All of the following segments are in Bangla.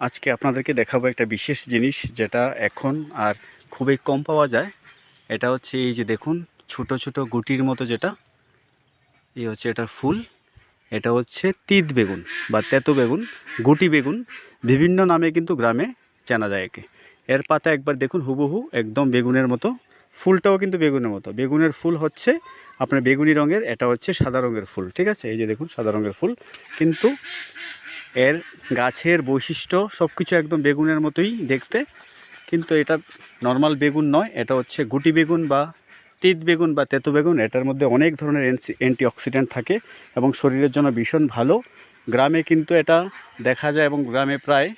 আজকে আপনাদেরকে দেখাবো একটা বিশেষ জিনিস যেটা এখন আর খুবই কম পাওয়া যায়। এটা হচ্ছে এই যে দেখুন, ছোট ছোট গুটির মতো যেটা, এই হচ্ছে এটার ফুল, এটা হচ্ছে তিত বেগুন বা তেতো বেগুন, গুটি বেগুন, বিভিন্ন নামে কিন্তু গ্রামে চেনা যায় একে। এর পাতা একবার দেখুন, হুবহু একদম বেগুনের মতো, ফুলটাও কিন্তু বেগুনের মতো। বেগুনের ফুল হচ্ছে আপনার বেগুনি রঙের, এটা হচ্ছে সাদা রঙের ফুল, ঠিক আছে? এই যে দেখুন, সাদা রঙের ফুল। কিন্তু এর গাছের বৈশিষ্ট্য সব কিছু একদম বেগুনের মতোই দেখতে, কিন্তু এটা নর্মাল বেগুন নয়, এটা হচ্ছে গুটি বেগুন বা তিত বেগুন বা তেতো বেগুন, এটার মধ্যে অনেক ধরনের অ্যান্টি অক্সিডেন্ট থাকে এবং শরীরের জন্য ভীষণ ভালো। গ্রামে কিন্তু এটা দেখা যায় এবং গ্রামে প্রায়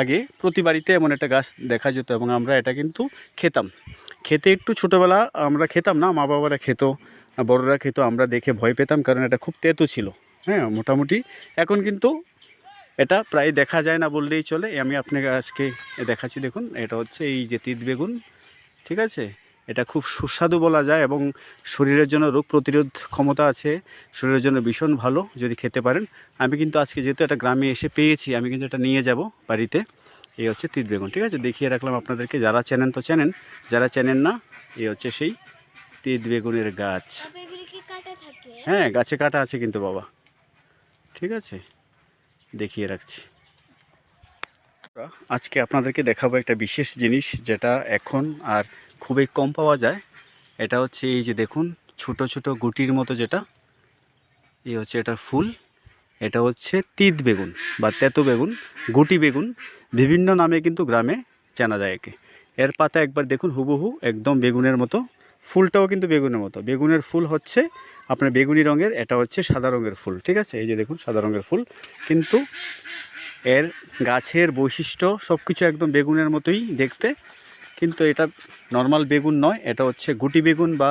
আগে প্রতি বাড়িতে এমন একটা গাছ দেখা যেত এবং আমরা এটা কিন্তু খেতাম। খেতে একটু ছোটোবেলা আমরা খেতাম না মা বাবারা খেত, বড়রা খেত, আমরা দেখে ভয় পেতাম কারণ এটা খুব তেতো ছিল। হ্যাঁ মোটামুটি। এখন কিন্তু এটা প্রায় দেখা যায় না বললেই চলে। আমি আপনাকে আজকে দেখাচ্ছি দেখুন এটা হচ্ছে এই যে তিত বেগুন ঠিক আছে? এটা খুব সুস্বাদু বলা যায় এবং শরীরের জন্য রোগ প্রতিরোধ ক্ষমতা আছে। শরীরের জন্য ভীষণ ভালো যদি খেতে পারেন। আমি কিন্তু আজকে যেহেতু এটা গ্রামে এসে পেয়েছি আমি কিন্তু এটা নিয়ে যাব বাড়িতে। এই হচ্ছে তিত বেগুন ঠিক আছে? দেখিয়ে রাখলাম আপনাদেরকে যারা চেনেন তো চেনেন যারা চেনেন না এই হচ্ছে সেই তিত বেগুনের গাছ। হ্যাঁ গাছে কাটা আছে কিন্তু বাবা। ঠিক আছে? দেখিয়ে রাখছি। আজকে আপনাদেরকে দেখাবো একটা বিশেষ জিনিস যেটা এখন আর খুবই কম পাওয়া যায়। এটা হচ্ছে এই যে দেখুন, ছোট ছোট গুটির মতো যেটা, এই হচ্ছে এটার ফুল। এটা হচ্ছে তিত বেগুন বা তেতো বেগুন, গুটি বেগুন। বিভিন্ন নামে কিন্তু গ্রামে চেনা যায় একে। এর পাতা একবার দেখুন হুবহু একদম বেগুনের মতো। ফুলটাও কিন্তু বেগুনের মতো। বেগুনের ফুল হচ্ছে আপনার বেগুনি রঙের, এটা হচ্ছে সাদা রঙের ফুল, ঠিক আছে? এই যে দেখুন, সাদা রঙের ফুল। কিন্তু এর গাছের বৈশিষ্ট্য সব কিছু একদম বেগুনের মতোই দেখতে। কিন্তু এটা নর্মাল বেগুন নয়, এটা হচ্ছে গুটি বেগুন বা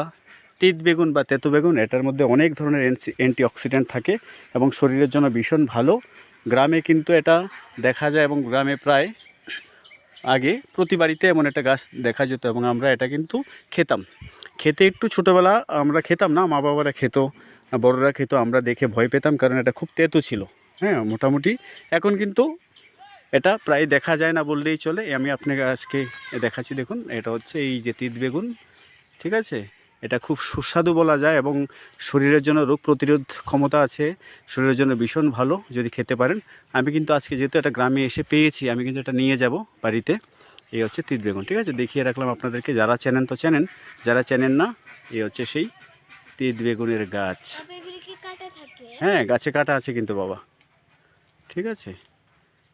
তিত বেগুন বা তেতো বেগুন। এটার মধ্যে অনেক ধরনের অ্যান্টি অক্সিডেন্ট থাকে এবং শরীরের জন্য ভীষণ ভালো। গ্রামে কিন্তু এটা দেখা যায় এবং গ্রামে প্রায় আগে প্রতি বাড়িতে এমন একটা গাছ দেখা যেত এবং আমরা এটা কিন্তু খেতাম। খেতে একটু ছোটোবেলা আমরা খেতাম না মা বাবারা খেত, বড়রা খেত, আমরা দেখে ভয় পেতাম কারণ এটা খুব তেতো ছিল। হ্যাঁ মোটামুটি এখন কিন্তু এটা প্রায় দেখা যায় না বললেই চলে। আমি আপনাকে আজকে দেখাচ্ছি, দেখুন, এটা হচ্ছে এই যে তিত বেগুন, ঠিক আছে? এটা খুব সুস্বাদু বলা যায় এবং শরীরের জন্য রোগ প্রতিরোধ ক্ষমতা আছে, শরীরের জন্য ভীষণ ভালো যদি খেতে পারেন। আমি কিন্তু আজকে যেহেতু এটা গ্রামে এসে পেয়েছি, আমি কিন্তু এটা নিয়ে যাব বাড়িতে। এই হচ্ছে তিত বেগুন ঠিক আছে? দেখিয়ে রাখলাম আপনাদেরকে যারা চেনেন তো চেনেন যারা চেনেন না এই হচ্ছে সেই তিত বেগুনের গাছ। হ্যাঁ গাছে কাটা আছে কিন্তু বাবা ঠিক আছে?